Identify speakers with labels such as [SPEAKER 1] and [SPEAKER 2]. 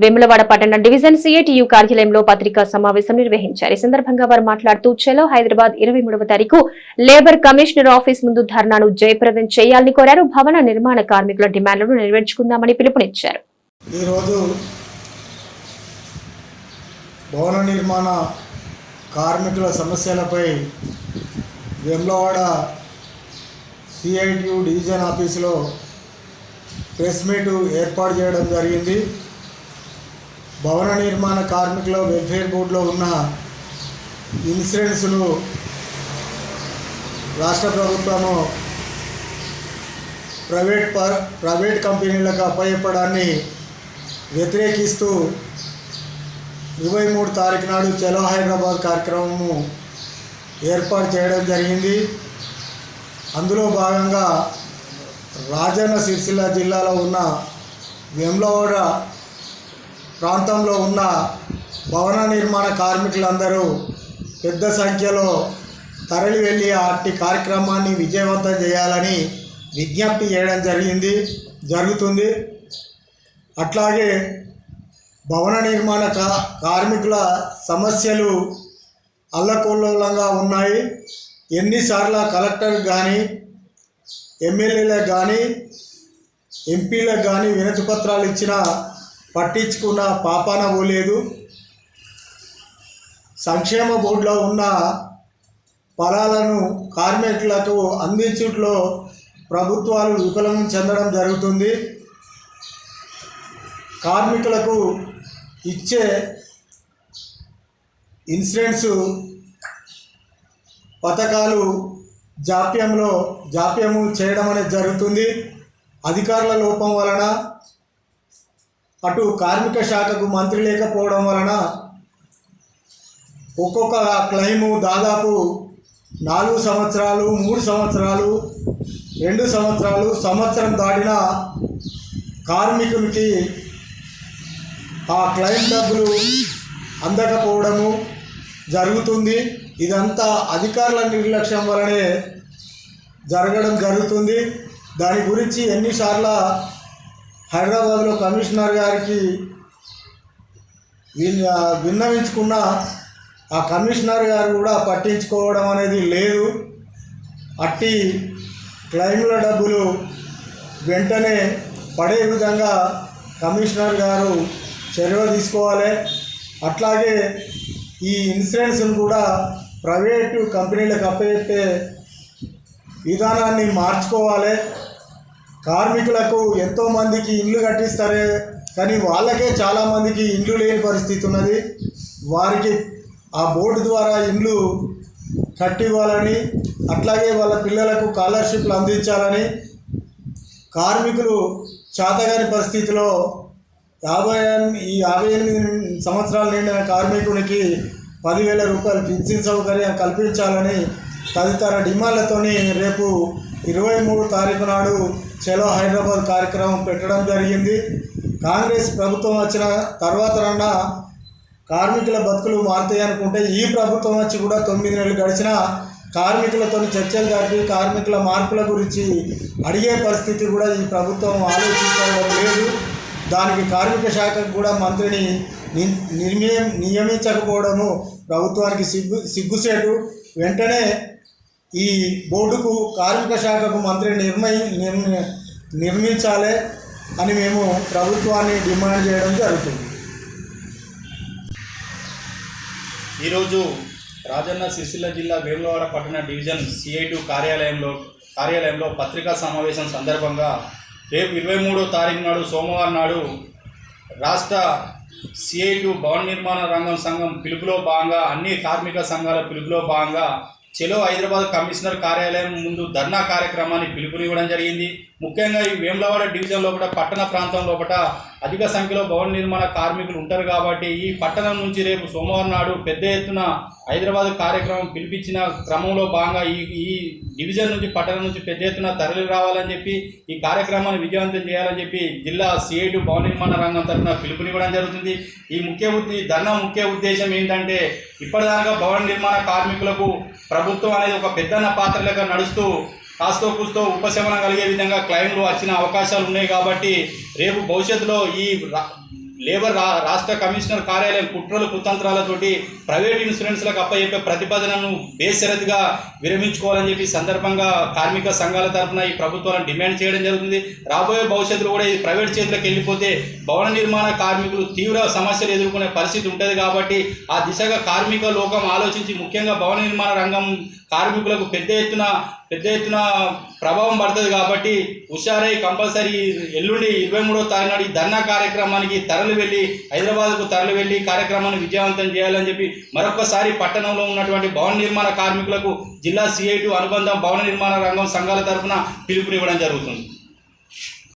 [SPEAKER 1] వేములవాడ పట్టణ division CITU కార్యాలయంలో పత్రికా సమావేశం నిర్వహించారు. ఈ సందర్భంగా వారు మాట్లాడుతూ చెలో హైదరాబాద్ ఇరవై మూడవ తారీఖు లేబర్ కమిషనర్ ఆఫీస్ ముందు ధర్నాను జయప్రదం చేయాలని కోరారు. భవన నిర్మాణ కార్మికుల డిమాండ్లను నెరవేర్చుకుందామని పిలుపునిచ్చారు.
[SPEAKER 2] ఈరోజు భవన నిర్మాణ కార్మికుల సమస్యలపై వెమ్లవాడ సిఐటియు డివిజన్ ఆఫీసులో ప్రెస్ మీటు ఏర్పాటు చేయడం జరిగింది. భవన నిర్మాణ కార్మికుల వెల్ఫేర్ బోర్డులో ఉన్న ఇన్సూరెన్స్ను రాష్ట్ర ప్రభుత్వము ప్రైవేట్ ప ప్రైవేట్ కంపెనీలకు అప్పచెప్పడాన్ని వ్యతిరేకిస్తూ ఇరవై మూడు తారీఖు నాడు చలో హైదరాబాద్ కార్యక్రమము ఏర్పాటు చేయడం జరిగింది. అందులో భాగంగా రాజన్న సిరిసిల్ల జిల్లాలో ఉన్న వెమ్లవాడ ప్రాంతంలో ఉన్న భవన నిర్మాణ కార్మికులందరూ పెద్ద సంఖ్యలో తరలి వెళ్ళి అట్టి కార్యక్రమాన్ని విజయవంతం చేయాలని విజ్ఞప్తి చేయడం జరిగింది జరుగుతుంది. అట్లాగే భవన నిర్మాణ కా కార్మికుల సమస్యలు అల్లకొల్లోలంగా ఉన్నాయి. ఎన్నిసార్లు కలెక్టర్ కానీ ఎమ్మెల్యేలకు కానీ ఎంపీలకు కానీ వినతి పత్రాలు ఇచ్చినా పట్టించుకున్న పాపాన పోలేదు. సంక్షేమ బోర్డులో ఉన్న ఫలాలను కార్మికులకు అందించుట్లో ప్రభుత్వాలు విఫలం చెందడం జరుగుతుంది. కార్మికులకు ఇచ్చే ఇన్సూరెన్స్ పథకాలు జాప్యంలో జాప్యము చేయడం అనేది జరుగుతుంది. అధికారుల లోపం వలన అటు కార్మిక శాఖకు మంత్రి లేకపోవడం వలన ఒక్కొక్క క్లెయిము దాదాపు నాలుగు సంవత్సరాలు మూడు సంవత్సరాలు రెండు సంవత్సరాలు సంవత్సరం దాటిన కార్మికునికి ఆ క్లెయిమ్ డబ్బులు అందకపోవడము జరుగుతుంది. ఇదంతా అధికారుల నిర్లక్ష్యం వలనే జరగడం జరుగుతుంది. దాని గురించి ఎన్నిసార్లు హైదరాబాద్లో కమిషనర్ గారికి విన్నవించుకున్న ఆ కమిషనర్ గారు కూడా పట్టించుకోవడం అనేది లేదు. అట్టి క్లైమ్ల డబ్బులు వెంటనే పడే విధంగా కమిషనర్ గారు చర్య తీసుకోవాలి. అట్లాగే ఈ ఇన్సూరెన్స్ను కూడా ప్రైవేటు కంపెనీలకు అప్పచెప్పే విధానాన్ని మార్చుకోవాలి. కార్మికులకు ఎంతోమందికి ఇండ్లు కట్టిస్తారే కానీ వాళ్ళకే చాలామందికి ఇండ్లు లేని పరిస్థితి ఉన్నది. వారికి ఆ బోర్డు ద్వారా ఇండ్లు కట్టివ్వాలని అట్లాగే వాళ్ళ పిల్లలకు స్కాలర్షిప్లు అందించాలని కార్మికులు చేతగాని పరిస్థితిలో యాభై ఈ యాభై ఎనిమిది సంవత్సరాలు నిండిన కార్మికునికి పదివేల రూపాయలు పెన్షన్ సౌకర్యం కల్పించాలని తదితర డిమాండ్లతోని రేపు ఇరవై మూడు తారీఖు నాడు చలో హైదరాబాద్ కార్యక్రమం పెట్టడం జరిగింది. కాంగ్రెస్ ప్రభుత్వం వచ్చిన తర్వాత రన్న కార్మికుల బతుకులు మారుతాయి అనుకుంటే ఈ ప్రభుత్వం వచ్చి కూడా తొమ్మిది నెలలు గడిచిన కార్మికులతో చర్చలు జరిపి కార్మికుల మార్పుల గురించి అడిగే పరిస్థితి కూడా ఈ ప్రభుత్వం ఆలోచించడం లేదు. దానికి కార్మిక శాఖకు కూడా మంత్రిని నిర్మి నిర్మయం నియమించకపోవడము ప్రభుత్వానికి సిగ్గు సిగ్గుసేటు. వెంటనే ఈ బోర్డుకు కార్మిక శాఖకు మంత్రి నిర్మయి నిర్మించాలి అని మేము ప్రభుత్వాన్ని డిమాండ్ చేయడం జరుగుతుంది.
[SPEAKER 3] ఈరోజు రాజన్న సిరిసిల్ల జిల్లా వేములవాడ పట్టణ డివిజన్ సిఐటు కార్యాలయంలో కార్యాలయంలో పత్రికా సమావేశం సందర్భంగా రేపు ఇరవై మూడో తారీఖు నాడు సోమవారం నాడు రాష్ట్ర సిఐటు భవన నిర్మాణ రంగం సంఘం పిలుపులో భాగంగా అన్ని కార్మిక సంఘాల పిలుపులో భాగంగా చెలో హైదరాబాద్ కమిషనర్ కార్యాలయం ముందు ధర్నా కార్యక్రమాన్ని పిలుపునివ్వడం జరిగింది. ముఖ్యంగా ఈ వేములవాడ డివిజన్ లోపల పట్టణ ప్రాంతం లోపల అధిక సంఖ్యలో భవన నిర్మాణ కార్మికులు ఉంటారు కాబట్టి ఈ పట్టణం నుంచి రేపు సోమవారం నాడు పెద్ద ఎత్తున హైదరాబాద్ కార్యక్రమం పిలిపించిన క్రమంలో భాగంగా ఈ ఈ డివిజన్ నుంచి పట్టణం నుంచి పెద్ద ఎత్తున తరలి రావాలని చెప్పి ఈ కార్యక్రమాన్ని విజయవంతం చేయాలని చెప్పి జిల్లా సిఐటి భవన నిర్మాణ రంగం తరఫున పిలుపునివ్వడం జరుగుతుంది. ఈ ముఖ్య ఉద్దే ధర్నా ముఖ్య ఉద్దేశం ఏంటంటే ఇప్పటిదాకా భవన నిర్మాణ కార్మికులకు ప్రభుత్వం అనేది ఒక పెద్దన్న పాత్రలుగా నడుస్తూ కాస్తో కూస్తో ఉపశమనం కలిగే విధంగా క్లైమ్లు వచ్చిన అవకాశాలు ఉన్నాయి కాబట్టి రేపు భవిష్యత్తులో ఈ లేబర్ రా రాష్ట్ర కమిషనర్ కార్యాలయం కుట్రలు కుతంత్రాలతోటి ప్రైవేట్ ఇన్సూరెన్స్లకు అప్పచెప్పే ప్రతిపాదనను బేషరతుగా విరమించుకోవాలని చెప్పి సందర్భంగా కార్మిక సంఘాల తరఫున ఈ ప్రభుత్వాలను డిమాండ్ చేయడం జరుగుతుంది. రాబోయే భవిష్యత్తులో కూడా ఇది ప్రైవేట్ చేతులకు వెళ్ళిపోతే భవన నిర్మాణ కార్మికులు తీవ్ర సమస్యలు ఎదుర్కొనే పరిస్థితి ఉంటుంది కాబట్టి ఆ దిశగా కార్మిక లోకం ఆలోచించి ముఖ్యంగా భవన నిర్మాణ రంగం కార్మికులకు పెద్ద ఎత్తున పెద్ద ఎత్తున ప్రభావం పడుతుంది కాబట్టి హుషారై కంపల్సరీ ఎల్లుండి ఇరవై మూడో తారీఖు నాడు ఈ ధర్నా కార్యక్రమానికి తరలి వెళ్ళి హైదరాబాద్కు తరలి వెళ్ళి కార్యక్రమాన్ని విజయవంతం చేయాలని చెప్పి మరొకసారి పట్టణంలో ఉన్నటువంటి భవన నిర్మాణ కార్మికులకు జిల్లా సిఐటి అనుబంధం భవన నిర్మాణ రంగం సంఘాల తరఫున పిలుపునివ్వడం జరుగుతుంది.